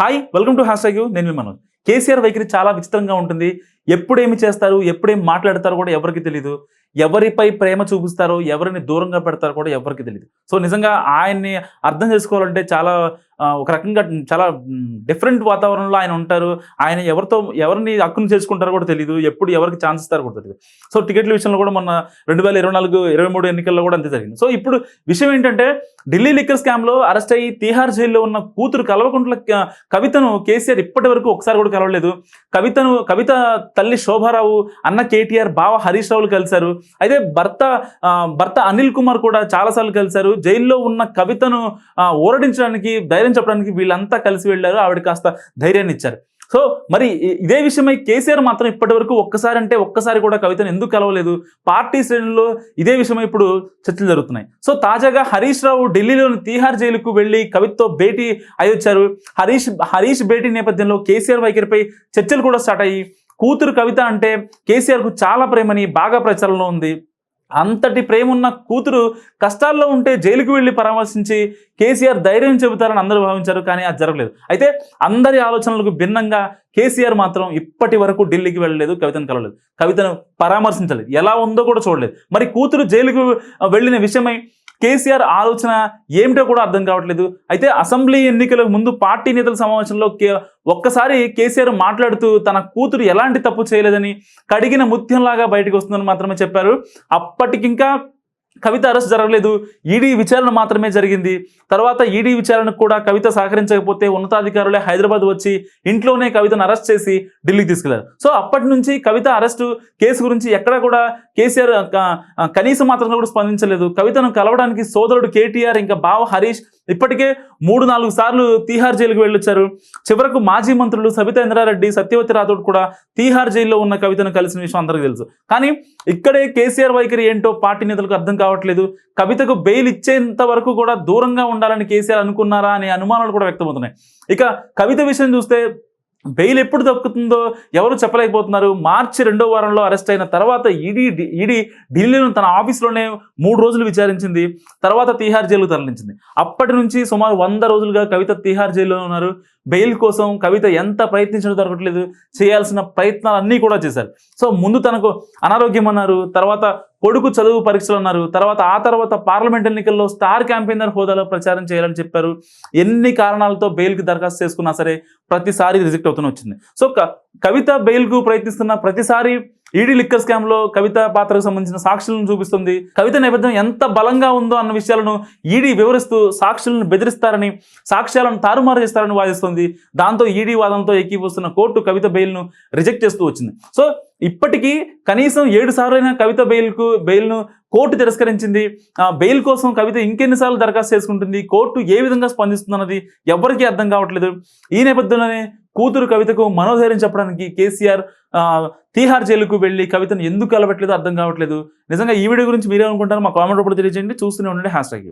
Hi welcome to hash you నేను మీ మనోజ్. కేసీఆర్ వైఖరి చాలా విచిత్రంగా ఉంటుంది. ఎప్పుడేమి చేస్తారు? ఎప్పుడు ఏం మాట్లాడతారో కూడా ఎవరికి తెలియదు ఎవరిపై ప్రేమ చూపిస్తారో ఎవరిని దూరంగా పెడతారో కూడా ఎవరికి తెలియదు సో నిజంగా ఆయన్ని అర్థం చేసుకోవాలంటే చాలా ఒక రకంగా చాలా డిఫరెంట్ వాతావరణంలో ఆయన ఉంటారు. ఆయన ఎవరితో ఎవరిని హక్కును చేసుకుంటారో కూడా తెలియదు ఎప్పుడు ఎవరికి ఛాన్స్ ఇస్తారో కూడా తెలియదు సో టికెట్ల విషయంలో కూడా మొన్న రెండు వేల ఇరవై నాలుగు ఇరవై మూడు ఎన్నికల్లో కూడా అంతే జరిగింది. సో ఇప్పుడు విషయం ఏంటంటే ఢిల్లీ లిక్కర్ స్కామ్లో అరెస్ట్ అయ్యి తీహార్ జైల్లో ఉన్న కూతురు కలవకుంట్ల కవితను కేసీఆర్ ఇప్పటి వరకు ఒకసారి కూడా కలవలేదు. కవితను కవిత తల్లి శోభారావు అన్న కేటీఆర్ బావ హరీష్ రావులు కలిశారు. అయితే భర్త భర్త అనిల్ కుమార్ కూడా చాలాసార్లు కలిశారు. జైల్లో ఉన్న కవితను ఓరడించడానికి ఊరడించడానికి ధైర్యం చెప్పడానికి వీళ్ళంతా కలిసి వెళ్ళారు. ఆవిడ కాస్త ధైర్యాన్ని ఇచ్చారు. సో మరి ఇదే విషయమై కేసీఆర్ మాత్రం ఇప్పటి వరకు ఒక్కసారి అంటే ఒక్కసారి కూడా కవితను ఎందుకు కలవలేదు? పార్టీ శ్రేణుల్లో ఇదే విషయమై ఇప్పుడు చర్చలు జరుగుతున్నాయి. సో తాజాగా హరీష్ రావు ఢిల్లీలోని తీహార్ జైలుకు వెళ్ళి కవితతో భేటీ అయ్యొచ్చారు. హరీష్ హరీష్ భేటీ నేపథ్యంలో కేసీఆర్ వైఖరిపై చర్చలు కూడా స్టార్ట్ అయ్యి కూతురు కవిత అంటే కేసీఆర్కు చాలా ప్రేమని బాగా ప్రచారంలో ఉంది. అంతటి ప్రేమ ఉన్న కూతురు కష్టాల్లో ఉంటే జైలుకు వెళ్ళి పరామర్శించి కేసీఆర్ ధైర్యం చెబుతారని అందరూ భావించారు కానీ అది జరగలేదు. అయితే అందరి ఆలోచనలకు భిన్నంగా కేసీఆర్ మాత్రం ఇప్పటి వరకు ఢిల్లీకి వెళ్ళలేదు కవితను కలవలేదు. కవితను పరామర్శించలేదు. ఎలా ఉందో కూడా చూడలేదు. మరి కూతురు జైలుకు వెళ్ళిన విషయమై కేసీఆర్ ఆలోచన ఏమిటో కూడా అర్థం కావట్లేదు. అయితే అసెంబ్లీ ఎన్నికలకు ముందు పార్టీ నేతల సమావేశంలో కే ఒక్కసారి కేసీఆర్ మాట్లాడుతూ తన కూతురు ఎలాంటి తప్పు చేయలేదని కడిగిన ముత్యంలాగా బయటకు వస్తుందని మాత్రమే చెప్పారు. అప్పటికింకా కవిత అరెస్ట్ జరగలేదు. ఈడీ విచారణ మాత్రమే జరిగింది. తర్వాత ఈడీ విచారణకు కూడా కవిత సహకరించకపోతే ఉన్నతాధికారులే హైదరాబాద్ వచ్చి ఇంట్లోనే కవితను అరెస్ట్ చేసి ఢిల్లీకి తీసుకెళ్ళారు. సో అప్పటి నుంచి కవిత అరెస్టు కేసు గురించి ఎక్కడా కూడా కేసీఆర్ కనీసం మాత్రం కూడా స్పందించలేదు. కవితను కలవడానికి సోదరుడు కేటీఆర్ ఇంకా బావ హరీష్ ఇప్పటికే మూడు నాలుగు సార్లు తీహార్ జైలుకు వెళ్ళొచ్చారు. చివరకు మాజీ మంత్రులు సబితా ఇంద్రారెడ్డి సత్యవతి రాథోడ్ కూడా తీహార్ జైల్లో ఉన్న కవితను కలిసిన విషయం అందరికీ తెలుసు. కానీ ఇక్కడే కేసీఆర్ వైఖరి ఏంటో పార్టీ నేతలకు అర్థం కావట్లేదు. కవితకు బెయిల్ ఇచ్చేంత వరకు కూడా దూరంగా ఉండాలని కేసీఆర్ అనుకున్నారా అనే అనుమానాలు కూడా వ్యక్తమవుతున్నాయి. ఇక కవిత విషయం చూస్తే బెయిల్ ఎప్పుడు దక్కుతుందో ఎవరు చెప్పలేకపోతున్నారు. మార్చి రెండో వారంలో అరెస్ట్ అయిన తర్వాత ఈడీ ఈడీ ఢిల్లీలో తన ఆఫీస్లోనే మూడు రోజులు విచారించింది. తర్వాత తీహార్ జైలు తరలించింది. అప్పటి నుంచి సుమారు వంద రోజులుగా కవిత తీహార్ జైల్లో ఉన్నారు. బెయిల్ కోసం కవిత ఎంత ప్రయత్నించడం దొరకట్లేదు. చేయాల్సిన ప్రయత్నాలు అన్నీ కూడా చేశారు. సో ముందు తనకు అనారోగ్యం అన్నారు. తర్వాత కొడుకు చదువు పరీక్షలు అన్నారు. తర్వాత ఆ తర్వాత పార్లమెంట్ ఎన్నికల్లో స్టార్ క్యాంపెయినర్ హోదాలో ప్రచారం చేయాలని చెప్పారు. ఎన్ని కారణాలతో బెయిల్కి దరఖాస్తు చేసుకున్నా సరే ప్రతిసారి రిజెక్ట్ అవుతూనే వచ్చింది. సో క- కవిత బెయిల్కు ప్రయత్నిస్తున్న ప్రతిసారి ఈడీ లిక్కర్ స్కామ్లో కవిత పాత్రకు సంబంధించిన సాక్షులను చూపిస్తుంది. కవిత నేపథ్యం ఎంత బలంగా ఉందో అన్న విషయాలను ఈడీ వివరిస్తూ సాక్షులను బెదిరిస్తారని సాక్ష్యాలను తారుమారు చేస్తారని వాదిస్తుంది. దాంతో ఈడీ వాదంతో ఎక్కిపోస్తున్న కోర్టు కవిత బెయిల్ను రిజెక్ట్ చేస్తూ వచ్చింది. సో ఇప్పటికీ కనీసం ఏడు సార్లైన కవిత బెయిల్కు బెయిల్ను కోర్టు తిరస్కరించింది. ఆ బెయిల్ కోసం కవిత ఇంకెన్నిసార్లు దరఖాస్తు చేసుకుంటుంది. కోర్టు ఏ విధంగా స్పందిస్తుందన్నది ఎవరికీ అర్థం కావట్లేదు. ఈ నేపథ్యంలోనే కూతురు కవితకు మనోధైర్యం చెప్పడానికి కేసీఆర్ ఆ, తీహార్ జైలుకు వెళ్ళి కవితను ఎందుకు అలవట్లేదు అర్థం కావట్లేదు. నిజంగా ఈ వీడియో గురించి మీరేమనుకుంటారో మా కామెంట్ రూపంలో తెలియజేయండి. చూస్తూనే ఉండండి. Hash tag